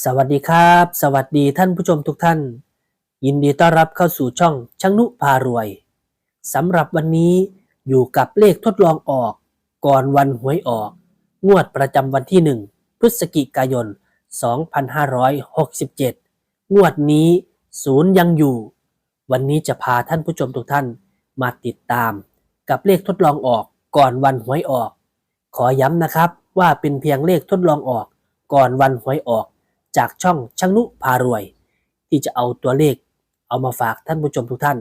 สวัสดีครับ สวัสดีท่านผู้ชมทุกท่าน ยินดีต้อนรับเข้าสู่ช่องช่างนุพารวยสำหรับวันนี้อยู่กับเลขทดลองออกก่อนวันหวยออก งวดประจำวันที่ 1 พฤศจิกายน 2567 งวดนี้ศูนย์ยังอยู่ วันนี้จะพาท่านผู้ชมทุกท่านมาติดตาม กับเลขทดลองออกก่อนวันหวยออก ขอย้ำนะครับว่าเป็นเพียงเลขทดลองออกก่อนวันหวยออก จากช่องช่างนุพารวย ที่จะเอาตัวเลขเอามาฝากท่านผู้ชมทุกท่าน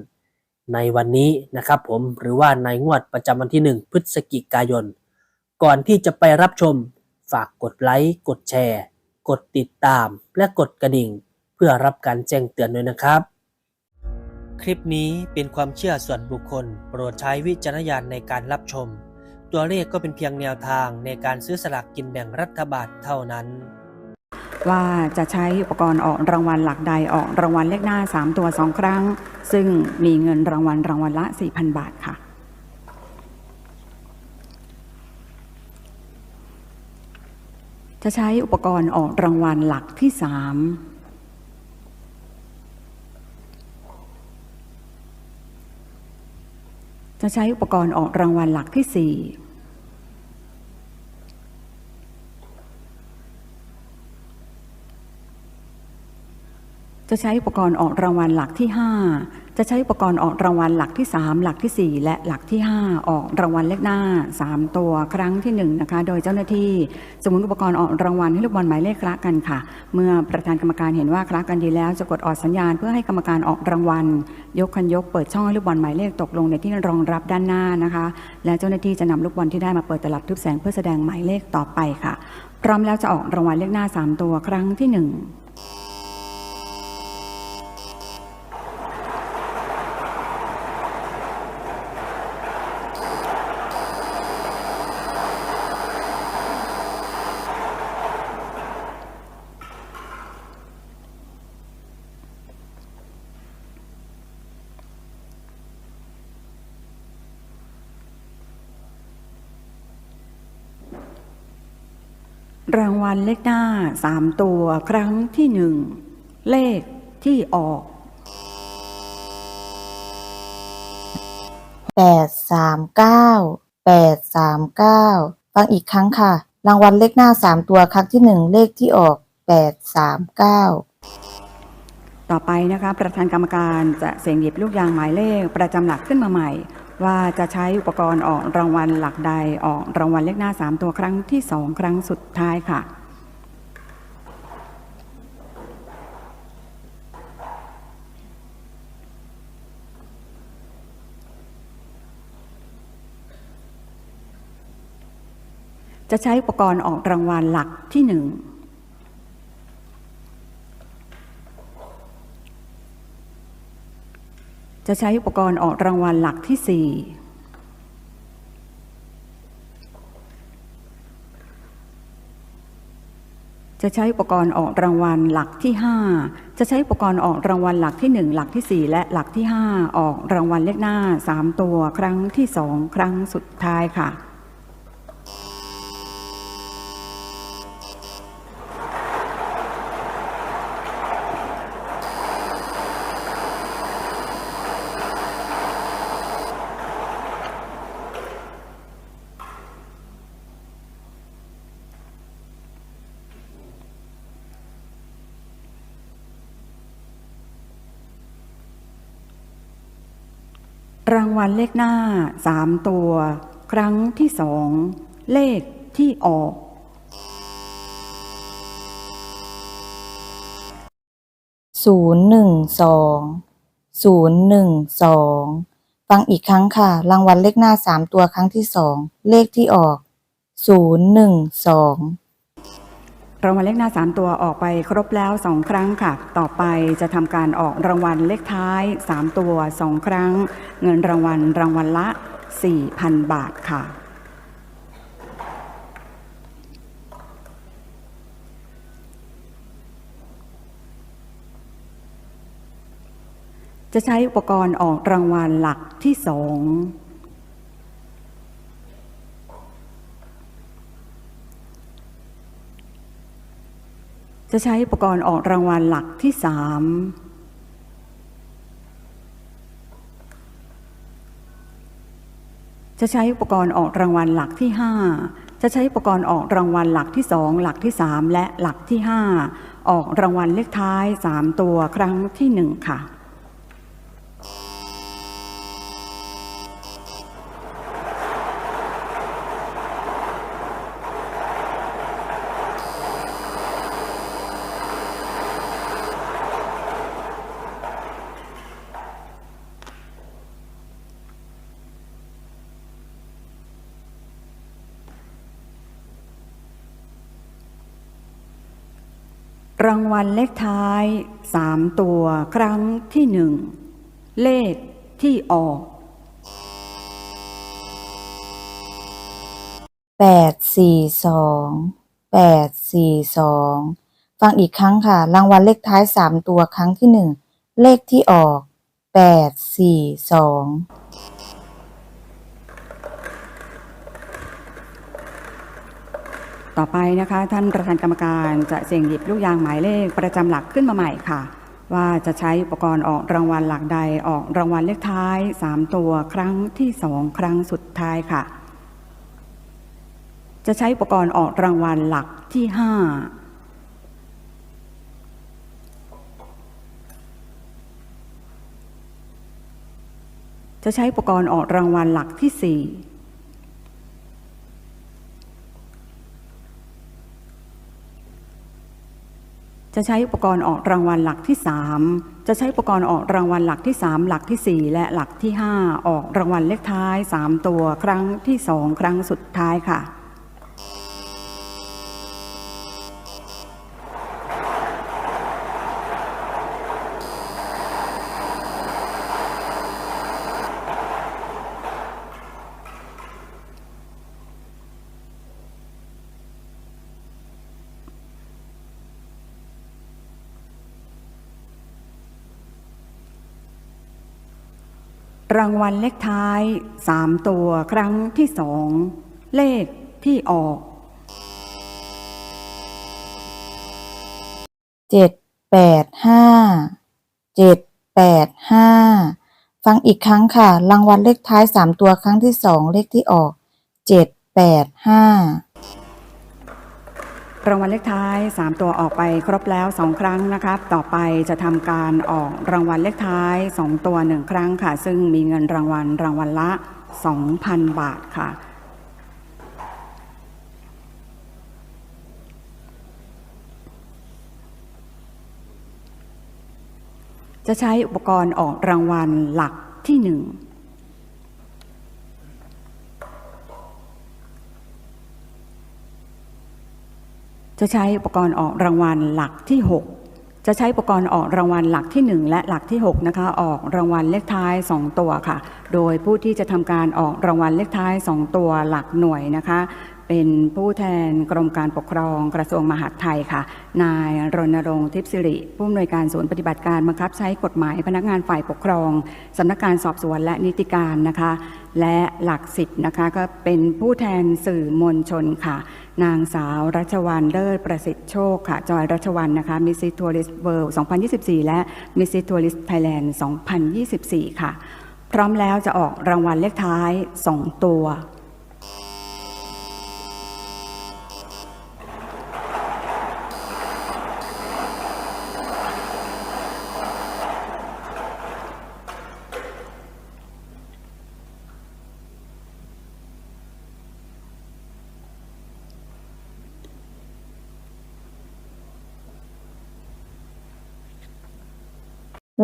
ในวันนี้นะครับผมหรือว่าในงวดประจำวันที่ 1 พฤศจิกายน ก่อนที่จะไปรับชมฝากกดไลค์กดแชร์ กดติดตามและกดกระดิ่ง เพื่อรับการแจ้งเตือนด้วยนะครับ คลิปนี้เป็นความเชื่อส่วนบุคคล โปรดใช้วิจารณญาณในการรับชม ตัวเลขก็เป็นเพียงแนวทางในการซื้อสลากกินแบ่งรัฐบาลเท่านั้น ว่าจะใช้อุปกรณ์ออกรางวัลหลักใดออกรางวัลเลขหน้า 3 ตัว 2 ครั้ง ซึ่งมีเงินรางวัลรางวัลละ 4,000 บาทค่ะ จะใช้อุปกรณ์ออกรางวัลหลักที่ 3จะใช้อุปกรณ์ออกรางวัลหลักที่ 4 จะใช้อุปกรณ์ออกรางวัลหลักที่ 5 จะใช้อุปกรณ์ออกรางวัลหลักที่ 3 หลักที่ 4 และหลักที่ 5 ออกรางวัลเลขหน้า 3 ตัวครั้งที่1นะคะ โดยเจ้าหน้าที่สมุนอุปกรณ์ออกรางวัลให้ลูกบอลหมายเลขคละกันค่ะ เมื่อประธานกรรมการเห็นว่าคละกันดีแล้ว จะกดออกสัญญาณเพื่อให้กรรมการออกรางวัล ยกคันยกเปิดช่องให้ลูกบอลหมายเลขตกลงในที่รองรับด้านหน้านะคะ และเจ้าหน้าที่จะนำลูกบอลที่ได้มาเปิดตลับทึบแสงเพื่อแสดงหมายเลขต่อไปค่ะ พร้อมแล้วจะออกรางวัลเลขหน้า 3 ตัวครั้งที่ 1 รางวัลเลขหน้าสามตัวครั้งที่หนึ่งเลขที่ออกแปดสามเก้าแปดสามเก้าฟังอีกครั้งค่ะ รางวัลเลขหน้าสามตัวครั้งที่หนึ่งเลขที่ออกแปดสามเก้าต่อไปนะคะ ประธานกรรมการจะเสียงหยิบลูกยางหมายเลขประจำหลักขึ้นมาใหม่ ว่าจะใช้อุปกรณ์ออกรางวัลหลักใดออกรางวัลเลขหน้า 3 ตัวครั้งที่ 2 ครั้งสุดท้ายค่ะ จะใช้อุปกรณ์ออกรางวัลหลักที่ 1 จะใช้อุปกรณ์ออกรางวัลหลักที่สี่จะใช้อุปกรณ์ออกรางวัลหลักที่ห้าจะใช้อุปกรณ์ออกรางวัลหลักที่หนึ่งหลักที่สี่และหลักที่ห้าออกรางวัลเลขหน้าสามตัวครั้งที่สองครั้งสุดท้ายค่ะ รางวัลเลขหน้าสามตัว ครั้งที่สอง เลขที่ออก ศูนย์หนึ่งสอง ศูนย์หนึ่งสอง ฟังอีกครั้งค่ะ รางวัลเลขหน้าสามตัวครั้งที่สอง เลขที่ออก ศูนย์หนึ่งสอง รางวัลเลขหน้าสามตัวออกไปครบแล้วสองครั้งค่ะ ต่อไปจะทำการออกรางวัลเลขท้ายสามตัวสองครั้ง เงินรางวัลรางวัลละ 4,000 บาทค่ะจะใช้อุปกรณ์ออกรางวัลหลักที่สอง จะใช้อุปกรณ์ออกรางวัลหลักที่สามจะใช้อุปกรณ์ออกรางวัลหลักที่ห้าจะใช้อุปกรณ์ออกรางวัลหลักที่สองหลักที่สามและหลักที่ห้าออกรางวัลเลขท้ายสามตัวครั้งที่หนึ่งค่ะ รางวัลเลขท้ายสามตัวครั้งที่หนึ่งเลขที่ออกแปดสี่สองแปดสี่สองฟังอีกครั้งค่ะ รางวัลเลขท้ายสามตัวครั้งที่หนึ่งเลขที่ออกแปดสี่สอง ต่อไปนะคะ ท่านประธานกรรมการจะเสี่ยงหยิบลูกยางหมายเลขประจำหลักขึ้นมาใหม่ค่ะ ว่าจะใช้อุปกรณ์ออกรางวัลหลักใดออกรางวัลเลขท้ายสามตัวครั้งที่สองครั้งสุดท้ายค่ะ จะใช้อุปกรณ์ออกรางวัลหลักที่ห้าจะใช้อุปกรณ์ออกรางวัลหลักที่สี่ จะใช้อุปกรณ์ออกรางวัลหลักที่ 3 จะใช้อุปกรณ์ออกรางวัลหลักที่ 3 หลักทีสี่4 และหลักที่ 5 ออกรางวัลเลขท้าย 3 ตัวครั้งที่ 2 ครั้งสุดท้ายค่ะ รางวัลเลขท้าย3ตัวครั้งที่2เลขที่ออกเจ็ดแปดห้าเจ็ดแปดห้าฟังอีกครั้งค่ะ รางวัลเลขท้ายสามตัวครั้งที่สองเลขที่ออกเจ็ดแปดห้า รางวัลเลขท้าย 3 ตัวออกไปครบแล้ว 2 ครั้งนะครับ ต่อไปจะทำการออกรางวัลเลขท้าย 2 ตัว 1 ครั้งค่ะ ซึ่งมีเงินรางวัลรางวัลละ 2,000 บาทค่ะ จะใช้อุปกรณ์ออกรางวัลหลักที่ 1 จะใช้อุปกรณ์ออกรางวัลหลักที่ 6 จะใช้อุปกรณ์ออกรางวัลหลักที่ 1 และหลักที่6นะคะออกรางวัลเลขท้าย 2 ตัวค่ะ โดยผู้ที่จะทำการออกรางวัลเลขท้าย 2 ตัวหลักหน่วยนะคะ เป็นผู้แทนกรมการปกครองกระทรวงมหาดไทยค่ะ นายรณรงค์ทิพย์สิริผู้อำนวยการศูนย์ปฏิบัติการบังคับใช้กฎหมายพนักงานฝ่ายปกครองสำนักงานสอบสวนและนิติการนะคะ และหลักสิทธิ์นะคะก็เป็นผู้แทนสื่อมวลชนค่ะ นางสาวรัชวันเลิศประสิทธิ์โชคค่ะ จอยรัชวันนะคะมิสซิทัวริสเวิลด์2024 และมิสซิทัวริสไทยแลนด์2024 ค่ะ พร้อมแล้วจะออกรางวัลเลขท้าย 2 ตัว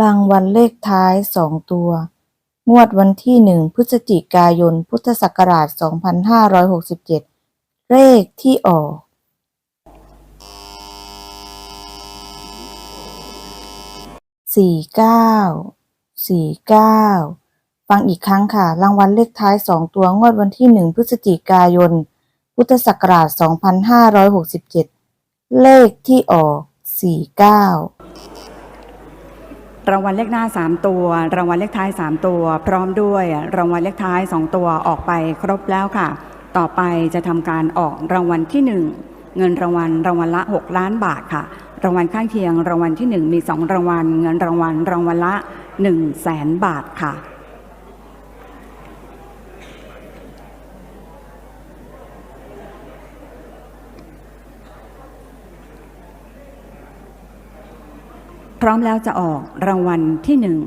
รางวัลเลขท้ายสองตัว งวดวันที่หนึ่งพฤศจิกายน พุทธศักราช 2567 เลขที่ออก สี่เก้า สี่เก้า ฟังอีกครั้งค่ะ รางวัลเลขท้ายสองตัว งวดวันที่หนึ่งพฤศจิกายน พุทธศักราช 2567 เลขที่ออก สี่เก้า รางวัลเลขหน้า 3 ตัว รางวัลเลขท้าย 3 ตัว พร้อมด้วยรางวัลเลขท้าย 2 ตัวออกไปครบแล้วค่ะ ต่อไปจะทำการออกรางวัลที่เงินรางวัลรางวัลละ 6 ล้านบาทค่ะ รางวัลข้างเคียงรางวัลที่ 1 มี 2 รางวัล เงินรางวัลรางวัลละ 1 0 0 0 0แสนบาทค่ะ พร้อมแล้วจะออกรางวัลที่หนึ่ง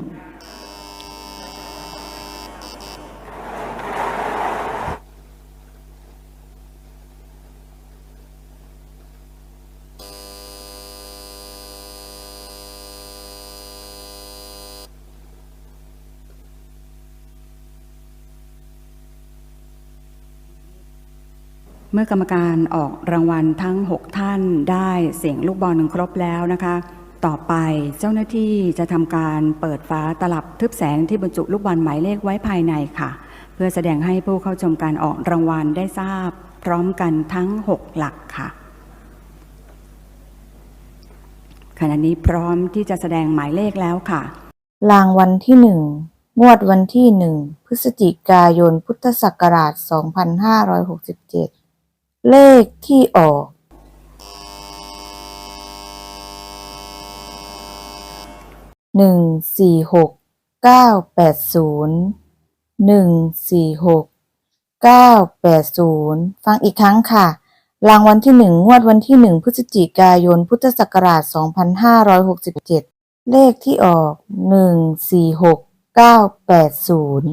เมื่อกรรมการออกรางวัลทั้ง 6 ท่านได้เสียงลูกบอลครบแล้วนะคะ ต่อไปเจ้าหน้าที่จะทำการเปิดฝาตลับทึบแสงที่บรรจุลูกบอลหมายเลขไว้ภายในค่ะ เพื่อแสดงให้ผู้เข้าชมการออกรางวัลได้ทราบ พร้อมกันทั้ง 6 หลักค่ะ ขณะนี้พร้อมที่จะแสดงหมายเลขแล้วค่ะ รางวัลที่หนึ่งงวดวันที่หนึ่งพฤศจิกายนพุทธศักราช 2567 เลขที่ออก หนึ่งสี่หกเก้าแปดศูนย์หนึ่งสี่หกเก้าแปดศูนย์ฟังอีกครั้งค่ะ รางวัลที่หนึ่งงวดวันที่หนึ่งพฤศจิกายน พุทธศักราชสองพันห้าร้อยหกสิบเจ็ดเลขที่ออกหนึ่งสี่หกเก้าแปดศูนย์